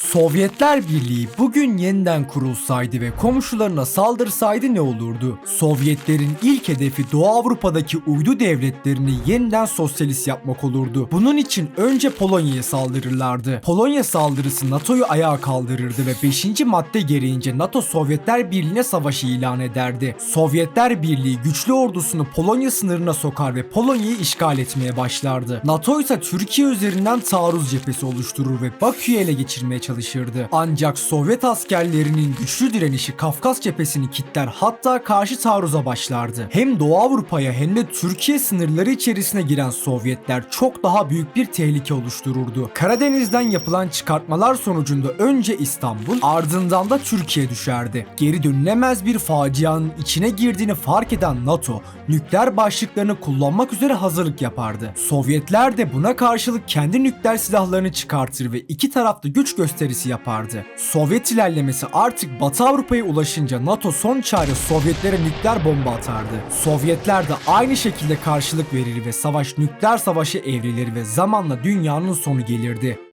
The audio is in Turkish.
Sovyetler Birliği bugün yeniden kurulsaydı ve komşularına saldırsaydı ne olurdu? Sovyetlerin ilk hedefi Doğu Avrupa'daki uydu devletlerini yeniden sosyalist yapmak olurdu. Bunun için önce Polonya'ya saldırırlardı. Polonya saldırısı NATO'yu ayağa kaldırırdı ve 5. madde gereğince NATO Sovyetler Birliği'ne savaşı ilan ederdi. Sovyetler Birliği güçlü ordusunu Polonya sınırına sokar ve Polonya'yı işgal etmeye başlardı. NATO ise Türkiye üzerinden taarruz cephesi oluşturur ve Bakü'yü ele geçirmeye çalışırdı. Ancak Sovyet askerlerinin güçlü direnişi Kafkas cephesini kitler hatta karşı taarruza başlardı. Hem Doğu Avrupa'ya hem de Türkiye sınırları içerisine giren Sovyetler çok daha büyük bir tehlike oluştururdu. Karadeniz'den yapılan çıkartmalar sonucunda önce İstanbul ardından da Türkiye düşerdi. Geri dönülemez bir facianın içine girdiğini fark eden NATO nükleer başlıklarını kullanmak üzere hazırlık yapardı. Sovyetler de buna karşılık kendi nükleer silahlarını çıkartır ve iki tarafta güç gösterisi yapardı. Sovyet ilerlemesi artık Batı Avrupa'ya ulaşınca NATO son çare Sovyetlere nükleer bomba atardı. Sovyetler de aynı şekilde karşılık verir ve savaş nükleer savaşı evrilir ve zamanla dünyanın sonu gelirdi.